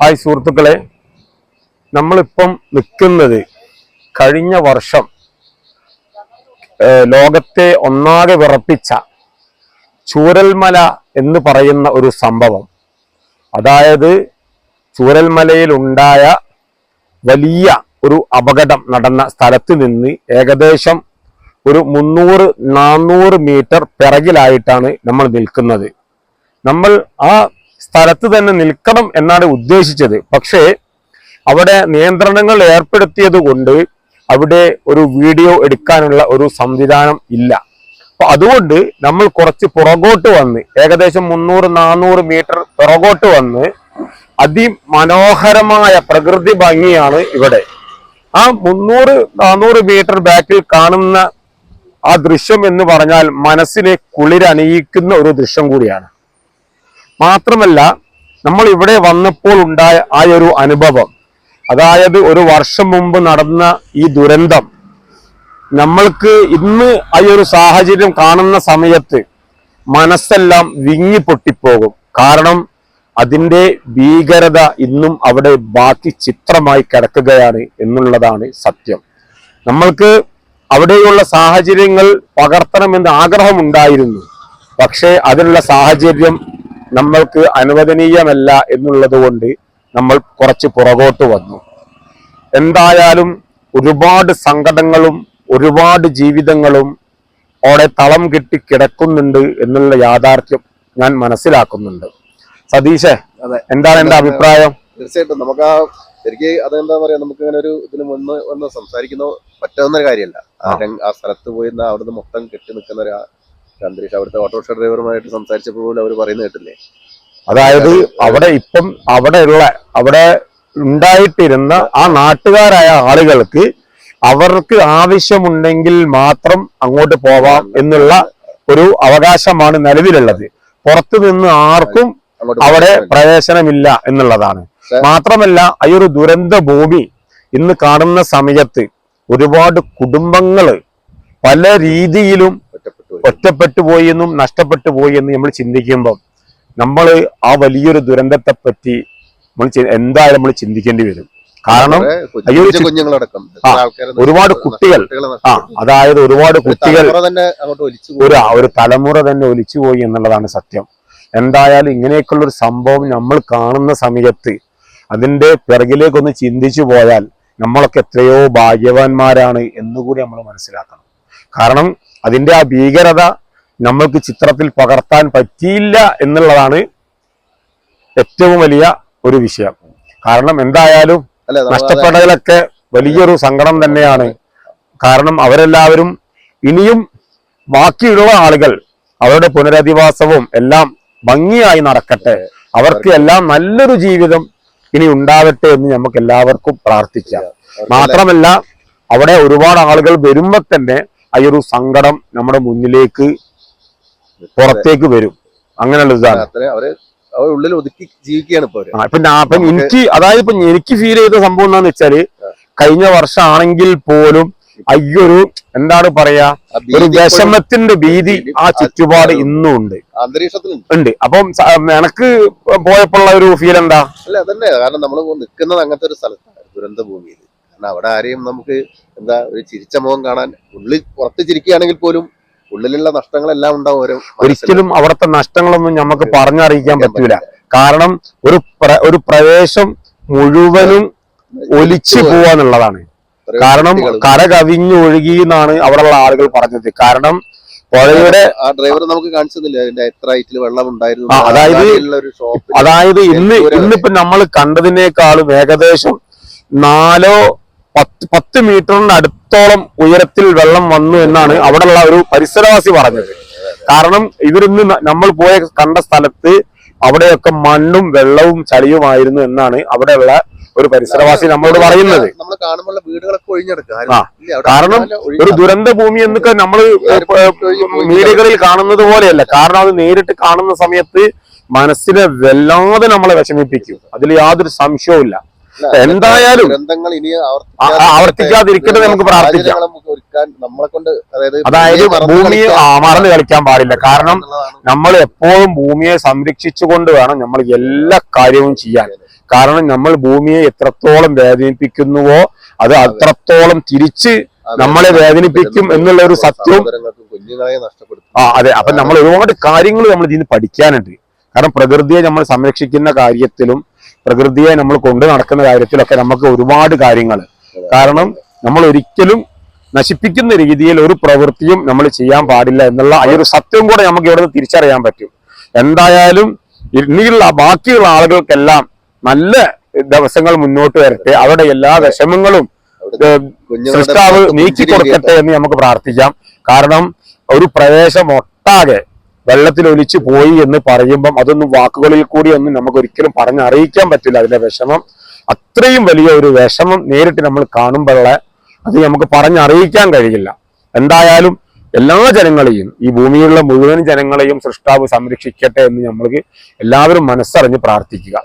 Hi സുഹൃത്തുക്കളെ നമ്മളിപ്പം നിൽക്കുന്നത് കഴിഞ്ഞ വർഷം ലോകത്തെ ഒന്നാകെ വിറപ്പിച്ച ചൂരൽമല എന്ന് പറയുന്ന ഒരു സംഭവം. അതായത് ചൂരൽമലയിലുണ്ടായ വലിയ ഒരു അപകടം നടന്ന സ്ഥലത്ത് നിന്ന് ഏകദേശം ഒരു മുന്നൂറ് നാന്നൂറ് മീറ്റർ പിറകിലായിട്ടാണ് നമ്മൾ നിൽക്കുന്നത്. നമ്മൾ ആ സ്ഥലത്ത് തന്നെ നിൽക്കണം എന്നാണ് ഉദ്ദേശിച്ചത്. പക്ഷേ അവിടെ നിയന്ത്രണങ്ങൾ ഏർപ്പെടുത്തിയത് കൊണ്ട് അവിടെ ഒരു വീഡിയോ എടുക്കാനുള്ള ഒരു സംവിധാനം ഇല്ല. അപ്പൊ അതുകൊണ്ട് നമ്മൾ കുറച്ച് പുറകോട്ട് വന്ന് ഏകദേശം മുന്നൂറ് നാനൂറ് മീറ്റർ പുറകോട്ട് വന്ന് അതിമനോഹരമായ പ്രകൃതി ഭംഗിയാണ് ഇവിടെ. ആ മുന്നൂറ് നാനൂറ് മീറ്റർ ബാക്കിൽ കാണുന്ന ആ ദൃശ്യം എന്ന് പറഞ്ഞാൽ മനസ്സിനെ കുളിരണിയിക്കുന്ന ഒരു ദൃശ്യം കൂടിയാണ്. മാത്രമല്ല നമ്മൾ ഇവിടെ വന്നപ്പോൾ ഉണ്ടായ ആ ഒരു അനുഭവം. അതായത് ഒരു വർഷം മുമ്പ് നടന്ന ഈ ദുരന്തം. നമ്മൾക്ക് ഇന്ന് ആ ഒരു സാഹചര്യം കാണുന്ന സമയത്ത് മനസ്സെല്ലാം വിങ്ങി പൊട്ടിപ്പോകും. കാരണം അതിന്റെ ഭീകരത ഇന്നും അവിടെ ബാക്കി ചിത്രമായി കിടക്കുകയാണ് എന്നുള്ളതാണ് സത്യം. നമ്മൾക്ക് അവിടെയുള്ള സാഹചര്യങ്ങൾ പകർത്തണമെന്ന് ആഗ്രഹമുണ്ടായിരുന്നു. പക്ഷേ അതിനുള്ള സാഹചര്യം നമ്മൾക്ക് അനുവദനീയമല്ല എന്നുള്ളത് കൊണ്ട് നമ്മൾ കുറച്ച് പുറകോട്ട് വന്നു. എന്തായാലും ഒരുപാട് സങ്കടങ്ങളും ഒരുപാട് ജീവിതങ്ങളും അവിടെ തളം കെട്ടി കിടക്കുന്നുണ്ട് എന്നുള്ള യാഥാർത്ഥ്യം ഞാൻ മനസ്സിലാക്കുന്നുണ്ട്. സതീഷേ. എന്താണ് എന്റെ അഭിപ്രായം? തീർച്ചയായിട്ടും. നമുക്ക് ആ ശരിക്ക് അതെന്താ പറയാ നമുക്ക് ഇങ്ങനെ ഒരു ഇതിന് മുന്ന് വന്ന് സംസാരിക്കുന്ന പറ്റാവുന്ന ഒരു കാര്യമല്ല. ആ സ്ഥലത്ത് പോയി അവിടുന്ന് മൊത്തം കെട്ടി നിൽക്കുന്ന ഒരു അന്തരീക്ഷം അവിടുത്തെ ഓട്ടോറിക്ഷ ഡ്രൈവറുമായിട്ട് സംസാരിച്ചപ്പോൾ പോലും അവർ പറയുന്നത് കേട്ടില്ലേ? അതായത് അവിടെ ഇപ്പം അവിടെയുള്ള അവിടെ ഉണ്ടായിട്ടിരുന്ന ആ നാട്ടുകാരായ ആളുകൾക്ക് അവർക്ക് ആവശ്യമുണ്ടെങ്കിൽ മാത്രം അങ്ങോട്ട് പോവാം എന്നുള്ള ഒരു അവകാശമാണ് നിലവിലുള്ളത്. പുറത്തു നിന്ന് ആർക്കും അവിടെ പ്രവേശനമില്ല എന്നുള്ളതാണ്. മാത്രമല്ല ഈ ഒരു ദുരന്ത ഭൂമി ഇന്ന് കാണുന്ന സമയത്ത് ഒരുപാട് കുടുംബങ്ങൾ പല രീതിയിലും ഒറ്റപ്പെട്ടു പോയി. എന്നും നഷ്ടപ്പെട്ടു പോയി എന്നും നമ്മൾ ചിന്തിക്കുമ്പോൾ നമ്മൾ ആ വലിയൊരു ദുരന്തത്തെ പറ്റി നമ്മൾ എന്തായാലും നമ്മൾ ചിന്തിക്കേണ്ടി വരും കാരണം അയ്യോ, ഒരുപാട് കുട്ടികൾ. ആ അതായത് ഒരുപാട് ഒരു കുട്ടികൾ തലമുറ തന്നെ അങ്ങോട്ട് ഒലിച്ചു പോയി. ഒരു ഒരു തലമുറ തന്നെ ഒലിച്ചുപോയി എന്നുള്ളതാണ് സത്യം എന്തായാലും ഇങ്ങനെയൊക്കെയുള്ള ഒരു സംഭവം നമ്മൾ കാണുന്ന സമയത്ത് അതിന്റെ പിറകിലേക്കൊന്ന് ചിന്തിച്ചു പോയാൽ നമ്മളൊക്കെ എത്രയോ ഭാഗ്യവാന്മാരാണ് എന്നുകൂടി നമ്മൾ മനസ്സിലാക്കണം കാരണം അതിന്റെ ആ ഭീകരത നമ്മൾക്ക് ചിത്രത്തിൽ പകർത്താൻ പറ്റിയില്ല എന്നുള്ളതാണ് ഏറ്റവും വലിയ ഒരു വിഷയം. കാരണം എന്തായാലും നഷ്ടപ്പെട്ടതിലൊക്കെ വലിയൊരു സങ്കടം തന്നെയാണ്. കാരണം അവരെല്ലാവരും ഇനിയും ബാക്കിയുള്ള ആളുകൾ അവരുടെ പുനരധിവാസവും എല്ലാം ഭംഗിയായി നടക്കട്ടെ. അവർക്ക് എല്ലാം നല്ലൊരു ജീവിതം ഇനി ഉണ്ടാവട്ടെ എന്ന് നമുക്ക് എല്ലാവർക്കും പ്രാർത്ഥിക്കാം മാത്രമല്ല അവിടെ ഒരുപാട് ആളുകൾ വരുമ്പോ തന്നെ ആ ഒരു സങ്കടം നമ്മുടെ മുന്നിലേക്ക് പുറത്തേക്ക് വരും. അങ്ങനെയുള്ള ഇതാണ്. ഉള്ളിൽ ഒതുക്കി ജീവിക്കുകയാണ് ഇപ്പൊ എനിക്ക് അതായത് ഇപ്പൊ എനിക്ക് ഫീൽ ചെയ്ത സംഭവം എന്താന്ന് വെച്ചാൽ കഴിഞ്ഞ വർഷമാണെങ്കിൽ പോലും അയ്യൊരു എന്താണ് പറയാ ഒരു വിഷമത്തിന്റെ ഭീതി ആ ചുറ്റുപാട് ഇന്നും ഉണ്ട്. ഉണ്ട്. അപ്പം എനക്ക് പോയപ്പോഴുള്ള ഒരു ഫീൽ എന്താ? അല്ല അതന്നെ. കാരണം നമ്മൾ നിൽക്കുന്നത് അങ്ങനത്തെ ഒരു സ്ഥലത്താണ് ദുരന്ത ഭൂമിയിൽ കാരണം അവിടെ ആരെയും നമുക്ക് എന്താ ഒരു ചിരിച്ച മുഖം കാണാൻ ഉള്ളിൽ പുറത്ത് ചിരിക്കുകയാണെങ്കിൽ പോലും ഉള്ളിലുള്ള നഷ്ടങ്ങളെല്ലാം ഉണ്ടാവും ഓരോ ഒരിക്കലും അവിടുത്തെ നഷ്ടങ്ങളൊന്നും നമുക്ക് പറഞ്ഞറിയിക്കാൻ പറ്റൂല. കാരണം ഒരു ഒരു പ്രവേശം മുഴുവനും ഒലിച്ചു പോവാന്നുള്ളതാണ്. കാരണം കര കവിഞ്ഞൊഴുകി എന്നാണ് അവിടെയുള്ള ആളുകൾ പറഞ്ഞത്. കാരണം പുഴയുടെ ആ ഡ്രൈവർ നമുക്ക് കാണിച്ചില്ല അതിന്റെ എത്ര ഹൈറ്റിൽ വെള്ളം ഉണ്ടായിരുന്നു. അതായത് അതായത് ഇന്ന് ഇന്നിപ്പോ നമ്മൾ കണ്ടതിനേക്കാളും ഏകദേശം നാലോ പത്ത് പത്ത് മീറ്ററിന് അടുത്തോളം ഉയരത്തിൽ വെള്ളം വന്നു എന്നാണ് അവിടെയുള്ള ഒരു പരിസരവാസി പറഞ്ഞത്. കാരണം ഇവരിന്ന് നമ്മൾ പോയ കണ്ട സ്ഥലത്ത് അവിടെയൊക്കെ മണ്ണും വെള്ളവും ചളിയുമായിരുന്നു എന്നാണ് അവിടെയുള്ള ഒരു പരിസരവാസി നമ്മളോട് പറയുന്നത്. കാരണം ഒരു ദുരന്ത ഭൂമി എന്നൊക്കെ നമ്മൾ മീഡിയകളിൽ കാണുന്നത് പോലെയല്ല. കാരണം അത് നേരിട്ട് കാണുന്ന സമയത്ത് മനസ്സിനെ വല്ലാതെ നമ്മളെ വിഷമിപ്പിക്കും. അതിൽ യാതൊരു സംശയവും എന്തായാലും ഗ്രന്ഥങ്ങൾ ഇനി ആവർത്തിക്കാതിരിക്കട്ടെ നമുക്ക് പ്രാർത്ഥിക്കാം. നമ്മളെ കൊണ്ട് അതായത് ഭൂമി മറന്നു കളിക്കാൻ പാടില്ല. കാരണം നമ്മൾ എപ്പോഴും ഭൂമിയെ സംരക്ഷിച്ചുകൊണ്ട് വേണം നമ്മൾ എല്ലാ കാര്യവും ചെയ്യാൻ. കാരണം നമ്മൾ ഭൂമിയെ എത്രത്തോളം വേദനിപ്പിക്കുന്നുവോ അത് അത്രത്തോളം തിരിച്ച് നമ്മളെ വേദനിപ്പിക്കും എന്നുള്ള ഒരു സത്യം ആ അതെ. അപ്പൊ നമ്മൾ ഒരുപാട് കാര്യങ്ങൾ നമ്മൾ ഇതിന് പഠിക്കാനുണ്ട്. കാരണം പ്രകൃതിയെ നമ്മൾ സംരക്ഷിക്കുന്ന കാര്യത്തിലും പ്രകൃതിയെ നമ്മൾ കൊണ്ടു നടക്കുന്ന കാര്യത്തിലൊക്കെ നമുക്ക് ഒരുപാട് കാര്യങ്ങൾ. കാരണം നമ്മൾ ഒരിക്കലും നശിപ്പിക്കുന്ന രീതിയിൽ ഒരു പ്രവൃത്തിയും നമ്മൾ ചെയ്യാൻ പാടില്ല എന്നുള്ള ഈ ഒരു സത്യം കൂടെ നമുക്ക് ഇവിടെ തിരിച്ചറിയാൻ പറ്റും. എന്തായാലും ഇനിയുള്ള ബാക്കിയുള്ള ആളുകൾക്കെല്ലാം നല്ല ദിവസങ്ങൾ മുന്നോട്ട് വരട്ടെ. അവരുടെ എല്ലാ വിഷമങ്ങളും സൃഷ്ടാവ് നീക്കി കൊടുക്കട്ടെ എന്ന് നമുക്ക് പ്രാർത്ഥിക്കാം. കാരണം ഒരു പ്രവേശം ഒട്ടാകെ വെള്ളത്തിൽ ഒലിച്ചു പോയി എന്ന് പറയുമ്പം അതൊന്നും വാക്കുകളിൽ കൂടി ഒന്നും നമുക്ക് ഒരിക്കലും പറഞ്ഞറിയിക്കാൻ പറ്റില്ല. അതിന്റെ വിഷമം അത്രയും വലിയ ഒരു വിഷമം നേരിട്ട് നമ്മൾ കാണുമ്പോഴേ അത് നമുക്ക് പറഞ്ഞറിയിക്കാൻ കഴിയില്ല. എന്തായാലും എല്ലാ ജനങ്ങളെയും ഈ ഭൂമിയിലുള്ള മുഴുവൻ ജനങ്ങളെയും സൃഷ്ടാവ് സംരക്ഷിക്കട്ടെ എന്ന് നമ്മൾക്ക് എല്ലാവരും മനസ്സറിഞ്ഞ് പ്രാർത്ഥിക്കുക.